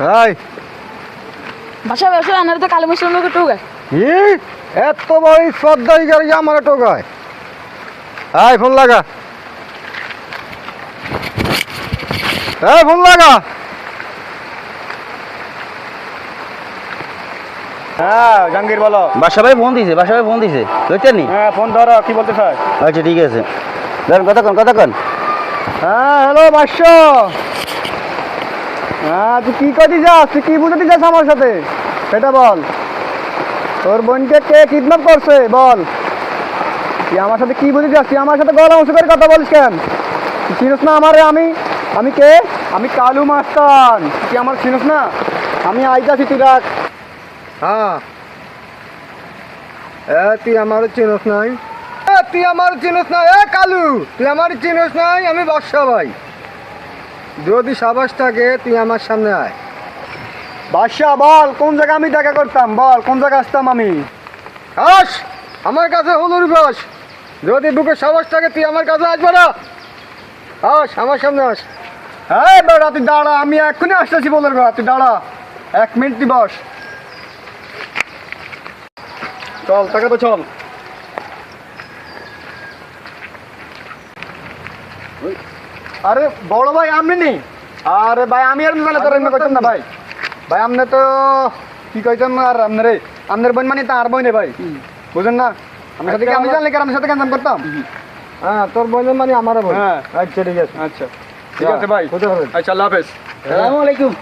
ভাই বাসা ব্যবসা আনার তো কালী মুসলিম লোক টুক কি এত বড় শ্রদ্ধাই গাড়ি আমার টোকায়। আয় ফোন লাগা। এই ফোন লাগা। হ্যাঁ জাহাঙ্গীর বলো। বাসা ভাই ফোন দিছে বাসা ভাই ফোন দিছে। বুঝছেন নি? হ্যাঁ ফোন ধরো কি বলতে চাই আচ্ছা ঠিক আছে। ধরেন কতক্ষণ কতক্ষণ? হ্যাঁ হ্যালো বাস্য হ্যাঁ তুই কি করতে যাস? তুই কি বুঝাতে যাস আমার সাথে? সেটা বল। তোর বোনকে কে কিডন্যাপ করছে? বল। তুই আমার সাথে কি বুঝতে যাস? তুই আমার সাথে গলা উঁচু করে কথা বলিস কেন? তুই চিনিস না আমারে আমি? আমি কে? আমি কালু মাস্তান। তুই আমার চিনিস না? আমি আইতাছি, তুই রাখ। হ্যাঁ। এ, তুই আমার চিনিস নাই? তুই আমার চিনিস না এ, কালু, তুই আমার চিনিস নাই? আমি বর্ষা ভাই। যদি সাবাস থাকে, তুই আমার সামনে আয়। বাদশা, বল, কোন জায়গায় আমি দেখা করতাম? বল, কোন জায়গায় আসতাম আমি? আস আমার কাছে হলুর বাস। যদি বুকে সাবাস থাকে, তুই আমার কাছে আসবে না। আস আমার সামনে আস। হ্যাঁ বেড়া তুই দাঁড়া, আমি এক্ষুনি আসতেছি বলের ঘর তুই দাঁড়া। এক মিনিট তুই বস। চল, তাকে তো চল। আরে বড় ভাই আমি নেই আরে ভাই আমি আর মানে তোর এমনি না ভাই। ভাই আপনি তো কি কইছেন আর আপনার আপনার বোন মানে তার বোন ভাই। বুঝেন না? আমি সাথে কি আমি জানলে আমি সাথে কেন করতাম? হ্যাঁ তোর বোন মানে আমার বোন। হ্যাঁ। আচ্ছা ঠিক আছে। আচ্ছা। ঠিক আছে ভাই। আচ্ছা আল্লাহ হাফেজ। আসসালামু আলাইকুম।